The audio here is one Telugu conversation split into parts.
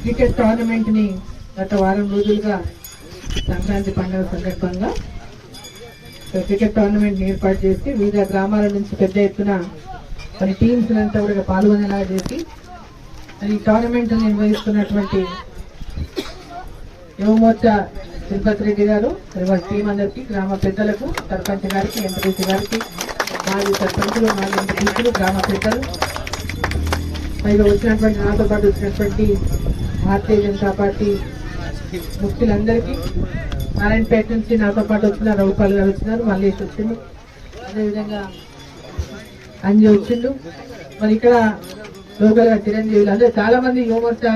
క్రికెట్ టోర్నమెంట్ని గత వారం రోజులుగా సంక్రాంతి పండుగ సందర్భంగా క్రికెట్ టోర్నమెంట్ ఏర్పాటు చేసి వివిధ గ్రామాల నుంచి పెద్ద ఎత్తున మరి టీమ్స్ అంతా కూడా పాల్గొనేలా చేసి మరి ఈ టోర్నమెంట్ నిర్వహిస్తున్నటువంటి యువమోర్చా తిరుపతి రెడ్డి గారు మరి వారి టీం అందరికి గ్రామ పెద్దలకు సర్పంచ్ గారికి ఎంపీసీ గారికి మాజీ సర్పంచులు మాజీ ఎంపీసీలు గ్రామ పెద్దలు పైగా వచ్చినటువంటి నాతో పాటు వచ్చినటువంటి భారతీయ జనతా పార్టీ ముఖ్యులందరికీ నారాయణపేట నుంచి నాతో పాటు వచ్చిన రఘుపాల్ గారు వచ్చినారు మల్లేష్ వచ్చిండు. అదేవిధంగా అంజి వచ్చిండు. మరి ఇక్కడ లోకల్గా చిరంజీవులు అంటే చాలా మంది యువమర్త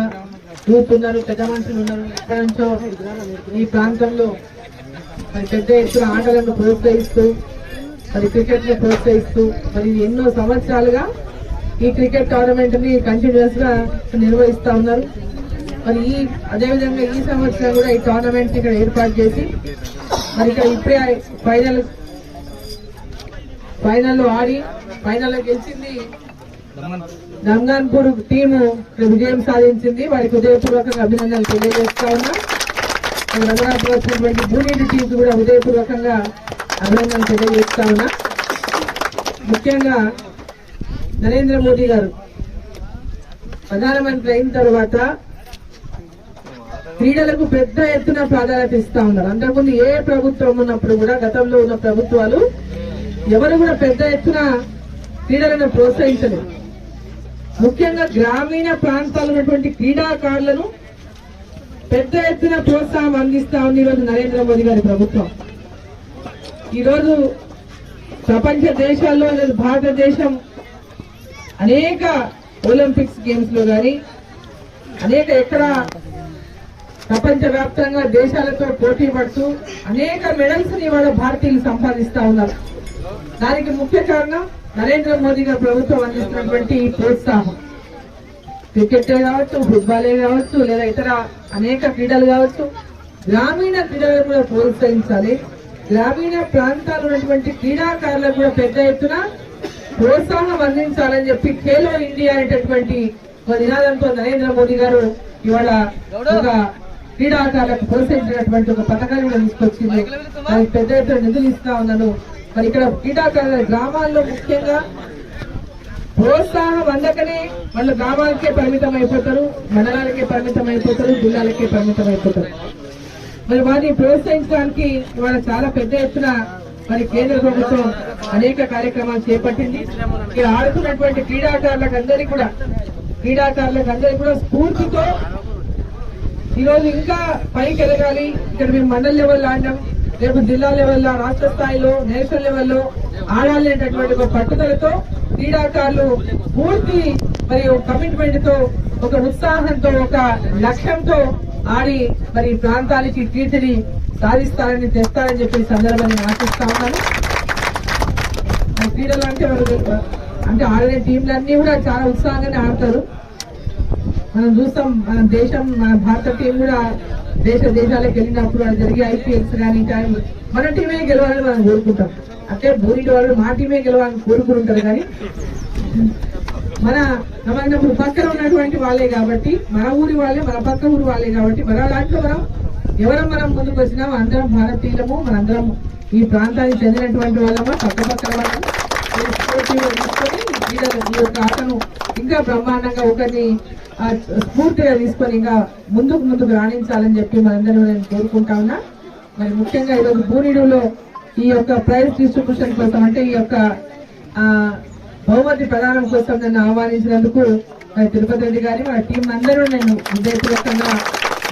యూత్ ఉన్నారు పెద్ద మనుషులు ఉన్నారు. ఎక్కడి నుంచో ఈ ప్రాంతంలో మరి పెద్ద ఎత్తున ఆటలను ప్రోత్సహిస్తూ మరి క్రికెట్ని ప్రోత్సహిస్తూ మరి ఎన్నో సంవత్సరాలుగా ఈ క్రికెట్ టోర్నమెంట్ని కంటిన్యూస్గా నిర్వహిస్తా ఉన్నారు. మరి ఈ అదేవిధంగా ఈ సంవత్సరం కూడా ఈ టోర్నమెంట్ ఇక్కడ ఏర్పాటు చేసి మరి ఇక్కడ ఇప్పుడే ఫైనల్ ఫైనల్లో ఆడి ఫైనల్లో గెలిచింది రంగాన్పూర్ టీము ఇక్కడ విజయం సాధించింది. వారికి హృదయపూర్వకంగా అభినందనలు తెలియజేస్తా ఉన్నా. మరి రంగనాథ్ వచ్చినటువంటి జూనియర్ టీమ్స్ కూడా హృదయపూర్వకంగా అభినందనలు తెలియజేస్తా ఉన్నా. ముఖ్యంగా నరేంద్ర మోదీ గారు ప్రధానమంత్రి అయిన తర్వాత క్రీడలకు పెద్ద ఎత్తున ప్రాధాన్యత ఇస్తా ఉన్నారు. అంతకుముందు ఏ ప్రభుత్వం ఉన్నప్పుడు కూడా గతంలో ఉన్న ప్రభుత్వాలు ఎవరు కూడా పెద్ద ఎత్తున క్రీడలను ప్రోత్సహించలేదు. ముఖ్యంగా గ్రామీణ ప్రాంతాల్లో ఉన్నటువంటి క్రీడాకారులను పెద్ద ఎత్తున ప్రోత్సాహం అందిస్తా ఉంది ఈరోజు నరేంద్ర మోదీ గారి ప్రభుత్వం. ఈరోజు ప్రపంచ దేశాల్లో ఈరోజు భారతదేశం అనేక ఒలింపిక్స్ గేమ్స్లో గాని అనేక ఎక్కడ ప్రపంచ వ్యాప్తంగా దేశాలతో పోటీ పడుతూ అనేక మెడల్స్ని ఇవాళ భారతీయులు సంపాదిస్తా ఉన్నారు. దానికి ముఖ్య కారణం నరేంద్ర మోదీ గారు ప్రభుత్వం అందిస్తున్నటువంటి ఈ ప్రోత్సాహం. క్రికెట్ కావచ్చు ఫుట్బాలే కావచ్చు లేదా ఇతర అనేక క్రీడలు కావచ్చు గ్రామీణ క్రీడలను కూడా ప్రోత్సహించాలి. గ్రామీణ ప్రాంతాలు ఉన్నటువంటి క్రీడాకారులకు కూడా పెద్ద ఎత్తున ప్రోత్సాహం అందించాలని చెప్పి ఖేలో ఇండియా అనేటటువంటి ఒక నినాదంతో నరేంద్ర మోదీ గారు ఇవాళ ఒక క్రీడాకారులకు ప్రోత్సహించినటువంటి ఒక పథకాన్ని కూడా తీసుకొచ్చింది. దానికి పెద్ద ఎత్తున నిధులు ఇస్తా ఉన్నాను. మరి ఇక్కడ క్రీడాకారుల గ్రామాల్లో ముఖ్యంగా ప్రోత్సాహం అందకనే వాళ్ళు గ్రామాలకే పరిమితం అయిపోతారు మండలాలకే పరిమితం అయిపోతారు జిల్లాలకే పరిమితం అయిపోతారు. మరి వారిని ప్రోత్సహించడానికి ఇవాళ చాలా పెద్ద ఎత్తున మరి కేంద్ర ప్రభుత్వం అనేక కార్యక్రమాలు చేపట్టింది. ఇక్కడ ఆడుతున్నటువంటి క్రీడాకారులకు అందరికీ కూడా క్రీడాకారులకు అందరికీ కూడా స్ఫూర్తితో ఈ రోజు ఇంకా పైకి ఎదగాలి. ఇక్కడ మేము మండల్ లెవెల్ ఆడినాం రేపు జిల్లా లెవెల్లో రాష్ట్ర స్థాయిలో నేషనల్ లెవెల్లో ఆడాలి అనేటటువంటి ఒక పట్టుదలతో క్రీడాకారులు పూర్తి మరి కమిట్మెంట్తో ఒక ఉత్సాహంతో ఒక లక్ష్యంతో ఆడి మరి ప్రాంతానికి కీర్తిని సాధిస్తారని తెస్తారని చెప్పి సందర్భాన్ని ఆశిస్తా ఉన్నాను. క్రీడలు అంటే అంటే ఆడే టీంలన్నీ కూడా చాలా ఉత్సాహంగానే ఆడతారు. మనం చూస్తాం మన దేశం మన భారత టీం కూడా దేశ దేశాలకు వెళ్ళినప్పుడు అది జరిగే ఐపీఎల్స్ కానీ కానీ మన టీమే గెలవాలని మనం కోరుకుంటాం. అంటే బూరి వాళ్ళు మా టీమే గెలవాలని కోరుకుంటారు కానీ మన మన పక్కన ఉన్నటువంటి వాళ్ళే కాబట్టి మన ఊరి వాళ్ళే మన పక్క ఊరి వాళ్ళే కాబట్టి మన దాంట్లో మనం ఎవరం మనం ముందుకు వచ్చినాం అందరం భారతీయులము మనందరం ఈ ప్రాంతానికి చెందినటువంటి వాళ్ళము పక్క వాళ్ళము. ఈ తీసుకొని ఈ యొక్క ఆటను ఇంకా బ్రహ్మాండంగా ఒకరిని స్ఫూర్తిగా తీసుకొని ఇంకా ముందుకు ముందుకు రాణించాలని చెప్పి మనందరూ నేను కోరుకుంటా ఉన్నా. మరి ముఖ్యంగా ఈరోజు బూనిడులో ఈ యొక్క ప్రైజ్ డిస్ట్రిబ్యూషన్ కోసం అంటే ఈ యొక్క బహుమతి ప్రదానం కోసం నన్ను ఆహ్వానించినందుకు మరి తిరుపతి రెడ్డి గారి మన టీం అందరూ నేను హృదయపూర్వకంగా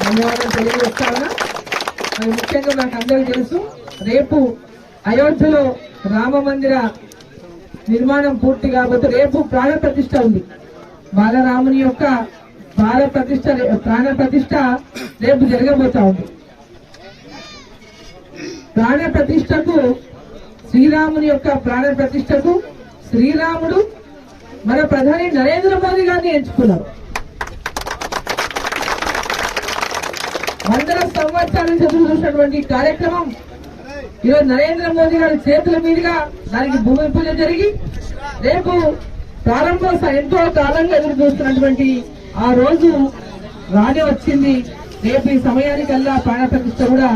ధన్యవాదాలు తెలియజేస్తా ఉన్నా. మరి ముఖ్యంగా మనకు అందరికీ తెలుసు రేపు అయోధ్యలో రామ మందిర నిర్మాణం పూర్తి కాబట్టి రేపు ప్రాణ ప్రతిష్ట ఉంది. బాలరాముని యొక్క బాల ప్రతిష్ట ప్రాణ ప్రతిష్ట రేపు జరగబోతా ఉంది. ప్రాణ ప్రతిష్టకు శ్రీరాముని యొక్క ప్రాణ ప్రతిష్టకు శ్రీరాముడు మన ప్రధాని నరేంద్ర మోదీ గారిని ఎంచుకున్నారు. వందల సంవత్సరాల నుంచి ఎదురు చూసినటువంటి ఈ కార్యక్రమం ఈరోజు నరేంద్ర మోదీ గారి చేతుల మీదుగా దానికి భూమి పూజ జరిగి రేపు ప్రారంభోత్సవం ఎంతో కాలంగా ఎదురు చూస్తున్నటువంటి ఆ రోజు రాని వచ్చింది. రేపు ఈ సమయానికల్లా ప్రాణప్రతిష్ట కూడా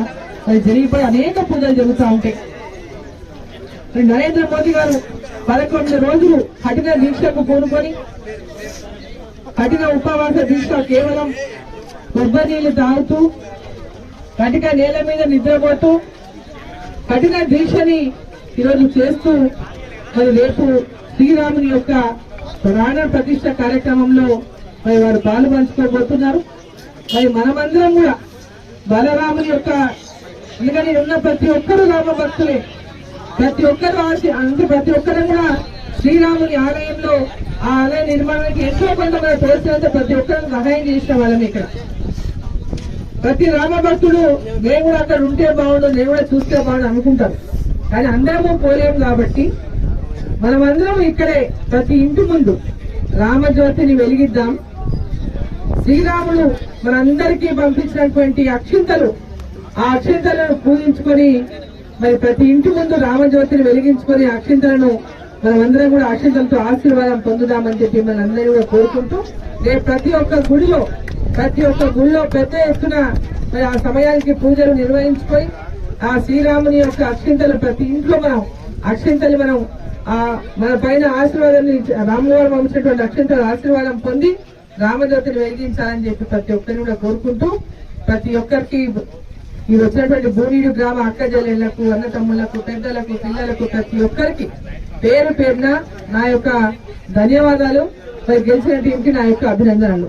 అది జరిగిపోయి అనేక పూజలు జరుగుతూ ఉంటాయి. నరేంద్ర మోదీ గారు పదకొండు రోజులు కఠిన దీక్షకు కోరుకొని కఠిన ఉపవాస దీక్ష కేవలం కొబ్బరి నీళ్ళు తాగుతూ కటిక నేల మీద నిద్రపోతూ కఠిన దీక్షని ఈరోజు చేస్తూ మరి రేపు శ్రీరాముని యొక్క ప్రాణ ప్రతిష్ట కార్యక్రమంలో మరి వారు పాలు పంచుకోబోతున్నారు. మరి మనమందరం కూడా బలరాముని యొక్క ఎందుకని ఉన్న ప్రతి ఒక్కరు రామ భక్తులే ప్రతి ఒక్కరు ఆశ అంటే ప్రతి ఒక్కరు కూడా శ్రీరాముని ఆలయంలో ఆ ఆలయ నిర్మాణానికి ఎంతో కొంత మన తోసినంత ప్రతి ఒక్కరు సహాయం చేసిన వాళ్ళం ఇక్కడ. ప్రతి రామభక్తుడు నేను కూడా అక్కడ ఉంటే బాగుండు నేను కూడా చూస్తే బాగుండు అనుకుంటారు. కానీ అందరము పోలేము కాబట్టి మనమందరం ఇక్కడే ప్రతి ఇంటి ముందు రామజ్యోతిని వెలిగిద్దాం. శ్రీరాముడు మనందరికీ పంపించినటువంటి అక్షింతలు ఆ అక్షింతలను పూజించుకొని మరి ప్రతి ఇంటి ముందు రామజ్యోతిని వెలిగించుకొని అక్షింతలను మనమందరం కూడా అక్షింతలతో ఆశీర్వాదం పొందుదామని చెప్పి మనందరినీ కూడా కోరుకుంటూ రేపు ప్రతి ఒక్క గుడిలో ప్రతి ఒక్క గుడిలో పెద్ద ఎత్తున మరి ఆ సమయానికి పూజలు నిర్వహించుకొని ఆ శ్రీరాముని యొక్క అక్షింతలు ప్రతి ఇంట్లో మనం అక్షింతలు మనం మన పైన ఆశీర్వాదం రామవారు పంపించినటువంటి అక్షంతో ఆశీర్వాదం పొంది రామజ్యోతిని వెలిగించాలని చెప్పి ప్రతి ఒక్కరిని కూడా కోరుకుంటూ ప్రతి ఒక్కరికి ఈ వచ్చినటువంటి భూనీడు గ్రామ అక్కజల్లెళ్ళకు అన్నతమ్ములకు పెద్దలకు పిల్లలకు ప్రతి ఒక్కరికి పేరు పేరున నా యొక్క ధన్యవాదాలు. మరి గెలిచిన టీంకి నా యొక్క అభినందనలు.